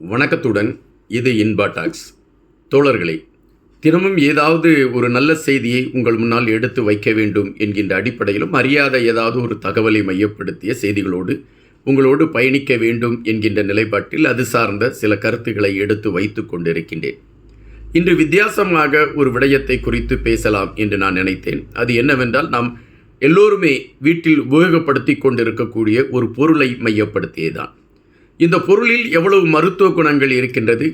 வணக்கத்துடன் இது இன்பா டாக்ஸ். தோழர்களே தினமும் ஏதாவது ஒரு நல்ல செய்தியை உங்கள் முன்னால் எடுத்து வைக்க வேண்டும் என்கின்ற அடிப்படையிலும் அறியாத ஏதாவது ஒரு தகவலை மையப்படுத்திய செய்திகளோடு உங்களோடு பயணிக்க வேண்டும் என்கின்ற நிலைப்பாட்டில் அது சார்ந்த சில கருத்துக்களை எடுத்து வைத்து கொண்டிருக்கின்றேன். இன்று வித்தியாசமாக ஒரு விடயத்தை குறித்து பேசலாம் என்று நான் நினைத்தேன். அது என்னவென்றால் நாம் எல்லோருமே வீட்டில் உபயோகப்படுத்தி கொண்டிருக்கக்கூடிய ஒரு பொருளை மையப்படுத்தியதுதான் இந்த பொருளில் எவ்வளவு மருத்துவ குணங்கள் இருக்கின்றது?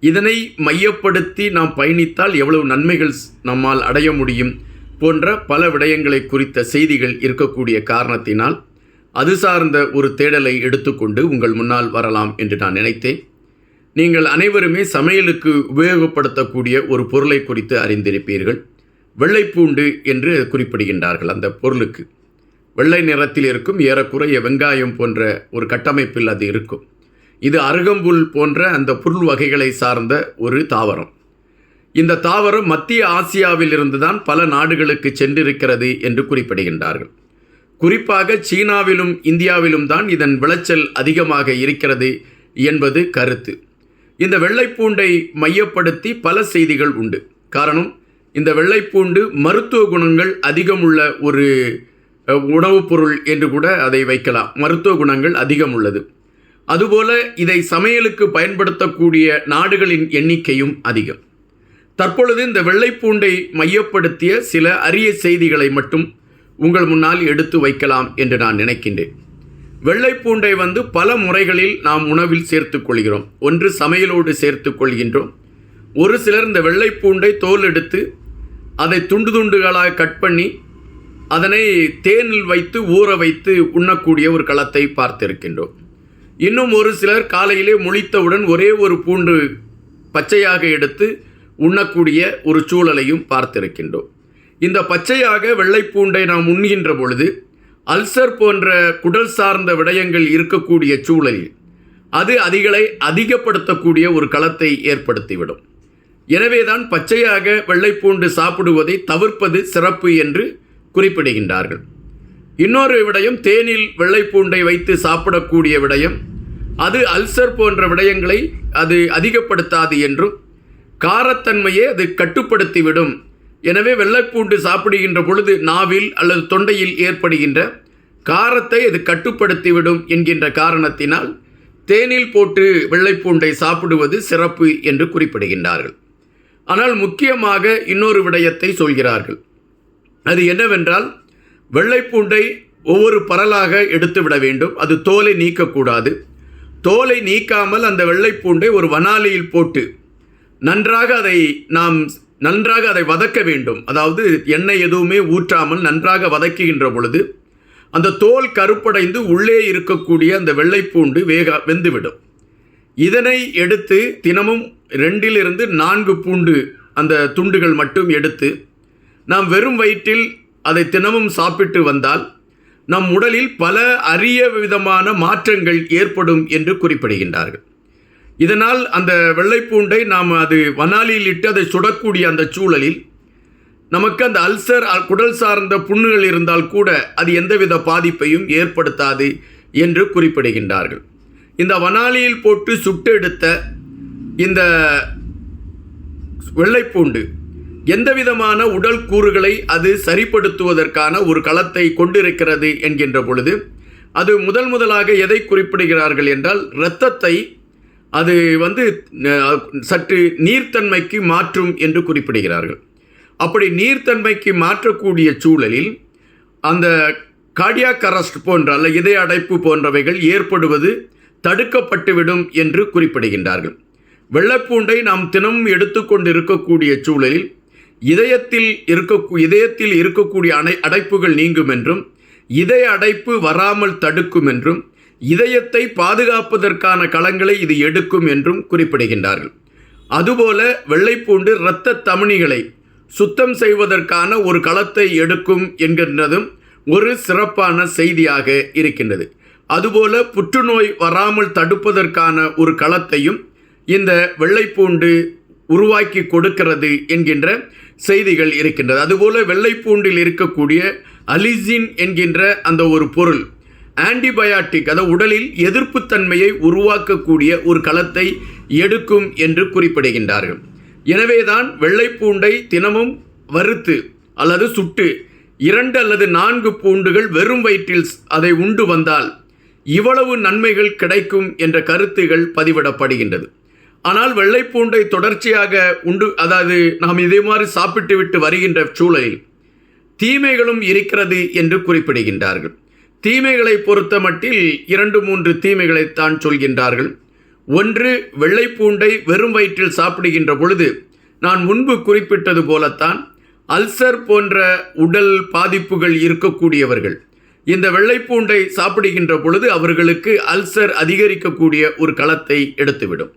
இதனை மையப்படுத்தி நாம் பயணித்தால் எவ்வளவு நன்மைகள் நம்மால் அடைய முடியும்? போன்ற பல விடயங்களை குறித்த செய்திகள் இருக்கக்கூடிய காரணத்தினால் அது சார்ந்த ஒரு தேடலை எடுத்துக்கொண்டு உங்கள் முன்னால் வரலாம் என்று நான் நினைத்தேன். நீங்கள் அனைவருமே சமையலுக்கு உபயோகப்படுத்தக்கூடிய ஒரு பொருளை குறித்து அறிந்திருப்பீர்கள். வெள்ளைப்பூண்டு என்று குறிப்பிடுகின்றார்கள் அந்த பொருளுக்கு. வெள்ளை நிறத்தில் இருக்கும் ஏறக்குறைய வெங்காயம் போன்ற ஒரு கட்டமைப்பில் அது இருக்கும். இது அருகம்புல் போன்ற அந்த புல் வகைகளை சார்ந்த ஒரு தாவரம். இந்த தாவரம் மத்திய ஆசியாவில் இருந்துதான் பல நாடுகளுக்கு சென்றிருக்கிறது என்று குறிப்பிடுகின்றார்கள். குறிப்பாக சீனாவிலும் இந்தியாவிலும் தான் இதன் விளைச்சல் அதிகமாக இருக்கிறது என்பது கருத்து. இந்த வெள்ளைப்பூண்டை மையப்படுத்தி பல செய்திகள் உண்டு. காரணம் இந்த வெள்ளைப்பூண்டு மருத்துவ குணங்கள் அதிகமுள்ள ஒரு உணவுப் பொருள் என்று கூட அதை வைக்கலாம். மருத்துவ குணங்கள் அதிகம் உள்ளது. அதுபோல இதை சமையலுக்கு பயன்படுத்தக்கூடிய நாடுகளின் எண்ணிக்கையும் அதிகம். தற்பொழுது இந்த வெள்ளைப்பூண்டை மையப்படுத்திய சில அரிய செய்திகளை மட்டும் உங்கள் முன்னால் எடுத்து வைக்கலாம் என்று நான் நினைக்கின்றேன். வெள்ளைப்பூண்டை வந்து பல முறைகளில் நாம் உணவில் சேர்த்து கொள்கிறோம். ஒன்று சமையலோடு சேர்த்து கொள்கின்றோம். ஒரு சிலர் இந்த வெள்ளைப்பூண்டை தோல் எடுத்து அதை துண்டு துண்டுகளாக கட் பண்ணி அதனை தேனில் வைத்து ஊற வைத்து உண்ணக்கூடிய ஒரு களத்தை பார்த்திருக்கின்றோம். இன்னும் ஒரு சிலர் காலையிலே முழித்தவுடன் ஒரே ஒரு பூண்டு பச்சையாக எடுத்து உண்ணக்கூடிய ஒரு சூழலையும் பார்த்திருக்கின்றோம். இந்த பச்சையாக வெள்ளைப்பூண்டை நாம் உண்கின்ற பொழுது அல்சர் போன்ற குடல் சார்ந்த விடயங்கள் இருக்கக்கூடிய சூழலில் அது அதிகளை அதிகப்படுத்தக்கூடிய ஒரு களத்தை ஏற்படுத்திவிடும். எனவேதான் பச்சையாக வெள்ளைப்பூண்டு சாப்பிடுவதை தவிர்ப்பது சிறப்பு என்று குறிப்பிடுகின்றார்கள். இன்னொரு விடயம் தேனில் வெள்ளைப்பூண்டை வைத்து சாப்பிடக்கூடிய விடயம். அது அல்சர் போன்ற விடயங்களை அது அதிகப்படுத்தாது என்றும் காரத்தன்மையை அது கட்டுப்படுத்திவிடும். எனவே வெள்ளைப்பூண்டு சாப்பிடுகின்ற பொழுது நாவில் அல்லது தொண்டையில் ஏற்படுகின்ற காரத்தை அது கட்டுப்படுத்திவிடும் என்கின்ற காரணத்தினால் தேனில் போட்டு வெள்ளைப்பூண்டை சாப்பிடுவது சிறப்பு என்று குறிப்பிடுகின்றார்கள். ஆனால் முக்கியமாக இன்னொரு விடயத்தை சொல்கிறார்கள். அது என்னவென்றால் வெள்ளைப்பூண்டை ஒவ்வொரு பரலாக எடுத்து விட வேண்டும். அது தோலை நீக்கக்கூடாது. தோலை நீக்காமல் அந்த வெள்ளைப்பூண்டை ஒரு வனாலியில் போட்டு நன்றாக அதை நாம் நன்றாக அதை வதக்க வேண்டும். அதாவது எண்ணெய் எதுவுமே ஊற்றாமல் நன்றாக வதக்குகின்ற பொழுது அந்த தோல் கருப்படைந்து உள்ளே இருக்கக்கூடிய அந்த வெள்ளைப்பூண்டு வேக வெந்துவிடும். இதனை எடுத்து தினமும் ரெண்டிலிருந்து நான்கு பூண்டு அந்த துண்டுகள் மட்டும் எடுத்து நாம் வெறும் வயிற்றில் அதை தினமும் சாப்பிட்டு வந்தால் நம் உடலில் பல அரிய விதமான மாற்றங்கள் ஏற்படும் என்று குறிப்பிடுகின்றார்கள். இதனால் அந்த வெள்ளைப்பூண்டை நாம் அது வனாலியில் இட்டு அதை சுடக்கூடிய அந்த சூழலில் நமக்கு அந்த அல்சர் குடல் சார்ந்த புண்ணுகள் இருந்தால் கூட அது எந்தவித பாதிப்பையும் ஏற்படுத்தாது என்று குறிப்பிடுகின்றார்கள். இந்த வனாலியில் போட்டு சுட்டெடுத்த இந்த வெள்ளைப்பூண்டு எந்தவிதமான உடல் கூறுகளை அது சரிப்படுத்துவதற்கான ஒரு களத்தை கொண்டிருக்கிறது என்கின்ற பொழுது அது முதல் முதலாக எதை குறிப்பிடுகிறார்கள் என்றால் இரத்தத்தை அது வந்து சற்று நீர்த்தன்மைக்கு மாற்றும் என்று குறிப்பிடுகிறார்கள். அப்படி நீர்த்தன்மைக்கு மாற்றக்கூடிய சூழலில் அந்த கார்டியாக் அரஸ்ட் போன்ற அல்ல இதய அடைப்பு போன்றவைகள் ஏற்படுவது தடுக்கப்பட்டுவிடும் என்று குறிப்பிடுகின்றார்கள். வெள்ளைப்பூண்டை நாம் தினமும் எடுத்துக்கொண்டு இருக்கக்கூடிய சூழலில் இதயத்தில் இருக்க இதயத்தில் இருக்கக்கூடிய அணை அடைப்புகள் நீங்கும் என்றும் இதய அடைப்பு வராமல் தடுக்கும் என்றும் இதயத்தை பாதுகாப்பதற்கான களங்களை இது எடுக்கும் என்றும் குறிப்பிடுகின்றார்கள். அதுபோல வெள்ளைப்பூண்டு இரத்த தமணிகளை சுத்தம் செய்வதற்கான ஒரு களத்தை எடுக்கும் என்கின்றதும் ஒரு சிறப்பான செய்தியாக இருக்கின்றது. அதுபோல புற்றுநோய் வராமல் தடுப்பதற்கான ஒரு களத்தையும் இந்த வெள்ளைப்பூண்டு உருவாக்கி கொடுக்கிறது என்கின்ற செய்திகள் இருக்கின்றது. அதுபோல வெள்ளைப்பூண்டில் இருக்கக்கூடிய அலிசின் என்கின்ற அந்த ஒரு பொருள் ஆன்டிபயாட்டிக் அதாவது உடலில் எதிர்ப்புத்தன்மையை உருவாக்கக்கூடிய ஒரு களத்தை எடுக்கும் என்று குறிப்பிடுகின்றார்கள். எனவேதான் வெள்ளைப்பூண்டை தினமும் வறுத்து அல்லது சுட்டு இரண்டு அல்லது நான்கு பூண்டுகள் வெறும் வயிற்றில் அதை உண்டு வந்தால் இவ்வளவு நன்மைகள் கிடைக்கும் என்ற கருத்துகள் பதிவிடப்படுகின்றது. ஆனால் வெள்ளைப்பூண்டை தொடர்ச்சியாக உண்டு அதாவது நாம் இதே மாதிரி சாப்பிட்டு விட்டு வருகின்ற சூழலில் தீமைகளும் இருக்கிறது என்று குறிப்பிடுகின்றார்கள். தீமைகளை பொறுத்த மட்டில் இரண்டு மூன்று தீமைகளைத்தான் சொல்கின்றார்கள். ஒன்று வெள்ளைப்பூண்டை வெறும் வயிற்றில் சாப்பிடுகின்ற பொழுது நான் முன்பு குறிப்பிட்டது போலத்தான் அல்சர் போன்ற உடல் பாதிப்புகள் இருக்கக்கூடியவர்கள் இந்த வெள்ளைப்பூண்டை சாப்பிடுகின்ற பொழுது அவர்களுக்கு அல்சர் அதிகரிக்கக்கூடிய ஒரு களத்தை எடுத்துவிடும்.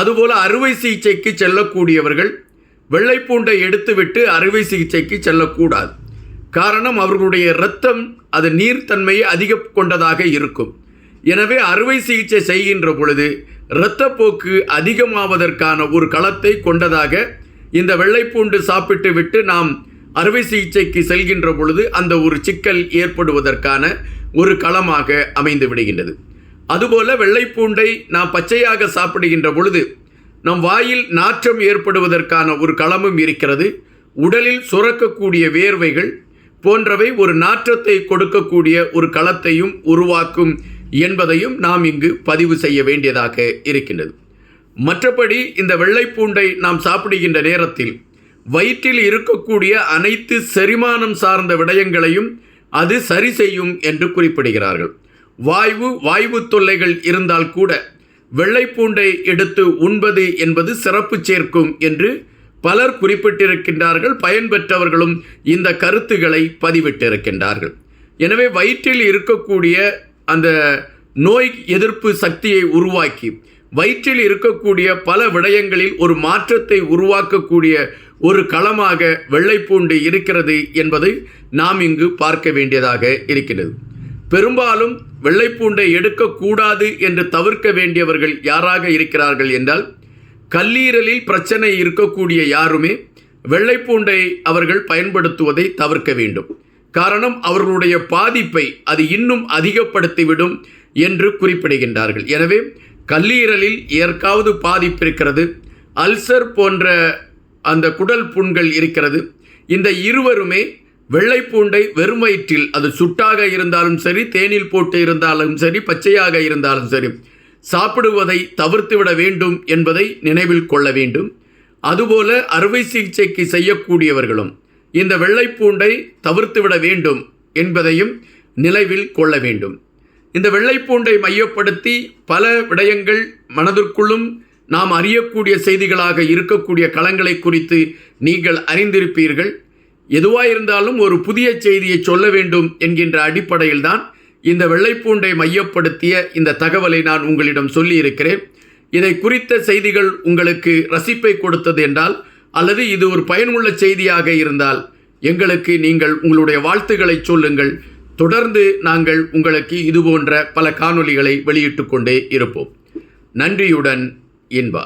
அதுபோல அறுவை சிகிச்சைக்கு செல்லக்கூடியவர்கள் வெள்ளைப்பூண்டை எடுத்துவிட்டு அறுவை சிகிச்சைக்கு செல்லக்கூடாது. காரணம் அவர்களுடைய இரத்தம் அது நீர்த்தன்மையை அதிக கொண்டதாக இருக்கும். எனவே அறுவை சிகிச்சை செய்கின்ற பொழுது இரத்தப்போக்கு அதிகமாவதற்கான ஒரு களத்தை கொண்டதாக இந்த வெள்ளைப்பூண்டு சாப்பிட்டு விட்டு நாம் அறுவை சிகிச்சைக்கு செல்கின்ற பொழுது அந்த ஒரு சிக்கல் ஏற்படுவதற்கான ஒரு களமாக அமைந்து விடுகின்றது. அதுபோல வெள்ளைப்பூண்டை நாம் பச்சையாக சாப்பிடுகின்ற பொழுது நம் வாயில் நாற்றம் ஏற்படுவதற்கான ஒரு களமும் இருக்கிறது. உடலில் சுரக்கக்கூடிய வேர்வைகள் போன்றவை ஒரு நாற்றத்தை கொடுக்கக்கூடிய ஒரு களத்தையும் உருவாக்கும் என்பதையும் நாம் இங்கு பதிவு செய்ய வேண்டியதாக இருக்கின்றது. மற்றபடி இந்த வெள்ளைப்பூண்டை நாம் சாப்பிடுகின்ற நேரத்தில் வயிற்றில் இருக்கக்கூடிய அனைத்து செரிமானம் சார்ந்த விடயங்களையும் அது சரி செய்யும் என்று குறிப்பிடுகிறார்கள். வாய்வு வாய்வு தொல்லைகள் இருந்தால் கூட வெள்ளைப்பூண்டை எடுத்து உண்பது என்பது சிறப்பு சேர்க்கும் என்று பலர் குறிப்பிட்டிருக்கின்றார்கள். பயன்பெற்றவர்களும் இந்த கருத்துக்களை பதிவிட்டிருக்கின்றார்கள். எனவே வயிற்றில் இருக்கக்கூடிய அந்த நோய் எதிர்ப்பு சக்தியை உருவாக்கி வயிற்றில் இருக்கக்கூடிய பல விடயங்களில் ஒரு மாற்றத்தை உருவாக்கக்கூடிய ஒரு களமாக வெள்ளைப்பூண்டு இருக்கிறது என்பதை நாம் இங்கு பார்க்க வேண்டியதாக இருக்கிறது பெரும்பாலும் வெள்ளைப்பூண்டை எடுக்கக்கூடாது என்று தவிர்க்க வேண்டியவர்கள் யாராக இருக்கிறார்கள் என்றால் கல்லீரலில் பிரச்சனை இருக்கக்கூடிய யாருமே வெள்ளைப்பூண்டை அவர்கள் பயன்படுத்துவதை தவிர்க்க வேண்டும். காரணம் அவர்களுடைய பாதிப்பை அது இன்னும் அதிகப்படுத்திவிடும் என்று குறிப்பிடுகின்றார்கள். எனவே கல்லீரலில் ஏற்காவது பாதிப்பு இருக்கிறது அல்சர் போன்ற அந்த குடல் புண்கள் இருக்கிறது. இந்த இருவருமே வெள்ளைப்பூண்டை வெறும் வயிற்றில் அது சுட்டாக இருந்தாலும் சரி தேனில் போட்டு இருந்தாலும் சரி பச்சையாக இருந்தாலும் சரி சாப்பிடுவதை தவிர்த்துவிட வேண்டும் என்பதை நினைவில் கொள்ள வேண்டும். அதுபோல அறுவை சிகிச்சைக்கு செய்யக்கூடியவர்களும் இந்த வெள்ளைப்பூண்டை தவிர்த்துவிட வேண்டும் என்பதையும் நினைவில் கொள்ள வேண்டும். இந்த வெள்ளைப்பூண்டை மையப்படுத்தி பல விடயங்கள் மனதிற்குள்ளும் நாம் அறியக்கூடிய செய்திகளாக இருக்கக்கூடிய களங்களை குறித்து நீங்கள் அறிந்திருப்பீர்கள். எதுவாயிருந்தாலும் ஒரு புதிய செய்தியை சொல்ல வேண்டும் என்கின்ற அடிப்படையில்தான் இந்த வெள்ளைப்பூண்டை மையப்படுத்திய இந்த தகவலை நான் உங்களிடம் சொல்லியிருக்கிறேன். இதை குறித்த செய்திகள் உங்களுக்கு ரசிப்பை கொடுத்தது என்றால் அல்லது இது ஒரு பயனுள்ள செய்தியாக இருந்தால் எங்களுக்கு நீங்கள் உங்களுடைய வாழ்த்துக்களை சொல்லுங்கள். தொடர்ந்து நாங்கள் உங்களுக்கு இதுபோன்ற பல காணொளிகளை வெளியிட்டு கொண்டே இருப்போம். நன்றியுடன் இன்பா.